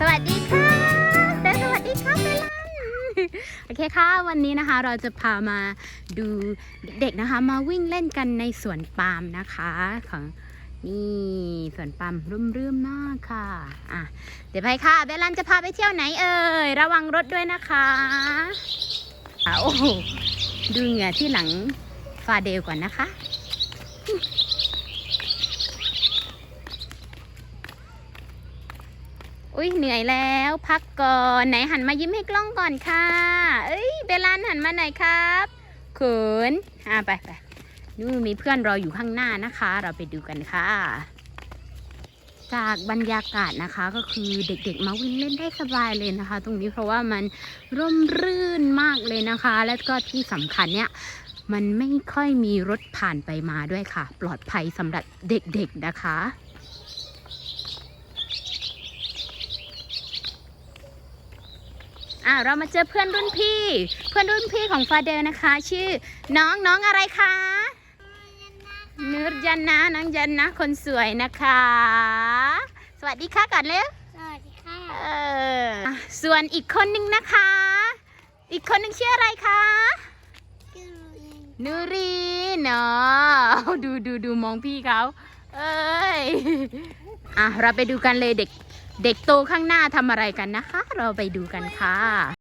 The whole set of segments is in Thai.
สวัสดีค่ะและสวัสดีค่ะเบลล่าโอเคค่ะ วันนี้นะคะเราจะพามาดูเด็กนะคะ มาวิ่งเล่นกันในสวนปาล์มนะคะของนี่สวนปาล์มรื่มๆมากค่ะอะ เดี๋ยวไปค่ะเบลลันจะพาไปเที่ยวไหนเอ่ยระวังรถด้วยนะคะโอ้ดูเหงื่อที่หลังฟาเดลก่อนนะคะ อุ้ยเหนื่อยแล้วพักก่อนไหนหันมายิ้มให้กล้องก่อนค่ะ เอ้ยเบลลันหันมาหน่อยครับเขินอ่าไปไปนู่นมีเพื่อนรออยู่ข้างหน้านะคะ เราไปดูกันค่ะ จากบรรยากาศนะคะก็คือเด็กๆมาวิ่งเล่นได้สบายเลยนะคะ ตรงนี้เพราะว่ามันร่มรื่นมากเลยนะคะ แล้วก็ที่สำคัญเนี่ยมันไม่ค่อยมีรถผ่านไปมาด้วยค่ะ ปลอดภัยสำหรับเด็กๆนะคะ อ่าเรามาเจอเพื่อนรุ่นพี่ เพื่อนรุ่นพี่ของฟาเดลนะคะ ชื่อน้องน้องอะไรคะนุรจันนะน้องจันนะคนสวยนะคะ สวัสดีค่ะก่อนเร็วสวัสดีค่ะเอออะส่วนอีกคนนึงนะคะ อีกคนนึงชื่ออะไรคะชื่อเอง นูรีเนาะดูดูดูมองพี่เขาเอ้ยอะเราไปดูกันเลยเด็ก เด็กโตข้างหน้าทำอะไรกันนะคะ เราไปดูกันค่ะ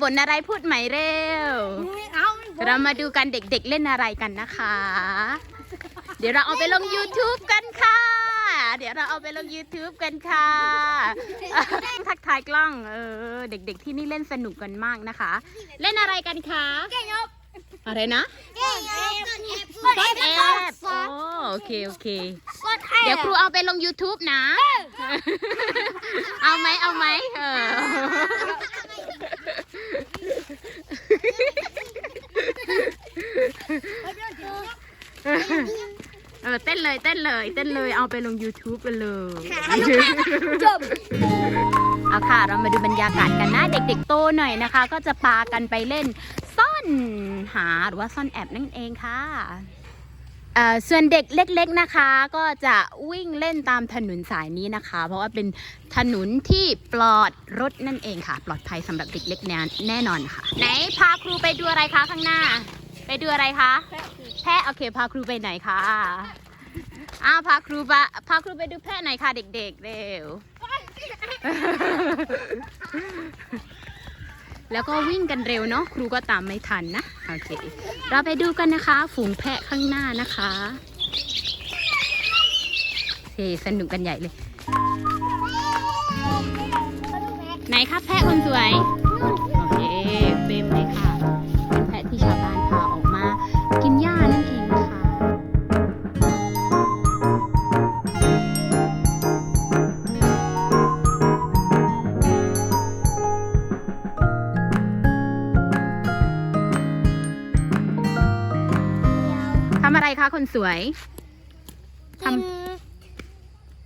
บ่นอะไรพูดใหม่เร็วไม่เอาไม่บอกเรามาดูกันเด็กๆเล่นอะไรกันนะคะ เดี๋ยวเราเอาไปลง YouTube กันค่ะ เดี๋ยวเราเอาไปลง YouTube กันค่ะทักทายกล้อง เออ เด็ก ๆ ที่นี่เล่นสนุกกันมากนะคะ เล่นอะไรกันคะเก่งยบอะไรนะเก่งยบซ่อนแอบโอ้โอเคโอเค เดี๋ยวครูเอาไปลง YouTube นะ เอาไหมเอาไหมเออ เออเต้นเลยเต้นเลย เต้นเลยเอาไปลง YouTube กันเลยจบเอาค่ะ เรามาดูบรรยากาศกันนะ เด็กๆโตหน่อยนะคะ ก็จะพากันไปเล่นซ่อนหาหรือว่าซ่อนแอบนั่นเองค่ะ ส่วนเด็กเล็กๆนะคะ ก็จะวิ่งเล่นตามถนนสายนี้นะคะ เพราะว่าเป็นถนนที่ปลอดรถนั่นเองค่ะ ปลอดภัยสำหรับเด็กเล็กแน่แน่นอนค่ะ ไหนพาครูไปดูอะไรคะข้างหน้า ไปดูอะไรคะแพะโอเคพาครูไปไหนคะอ้าวพาครูปพาครูไปดูแพะไหนคะเด็กๆเร็ว แล้วก็วิ่งกันเร็วเนาะครูก็ตามไม่ทันนะโอเค เราไปดูกันนะคะ ฝูงแพะข้างหน้านะคะโอเคสนุกกันใหญ่เลยไหนคะแพะคนสวยำอะไรคะคนสวยทกิน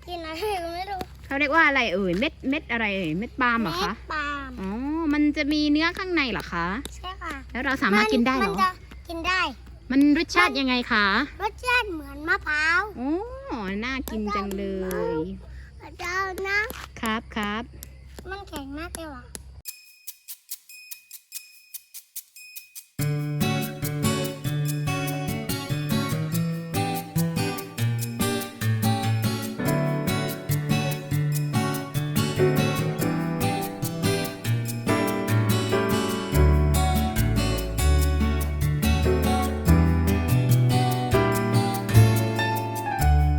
กินอะไรก็ไม่รู้เขาเรียกว่าอะไรเอ่ยเม็ดเม็ดอะไรเอ่ยเม็ดปาล์มเหรอคะเม็ดปาล์มอ๋อมันจะมีเนื้อข้างในเหรอคะใช่ค่ะแล้วเราสามารถกินได้เหรมัอจะกินได้ มันรสชาติยังไงคะรสชาติเหมือนมะพร้าวโอ้น่ากินจังเลยเจ้านะครับครับมันแข็งมากเลยว่ะ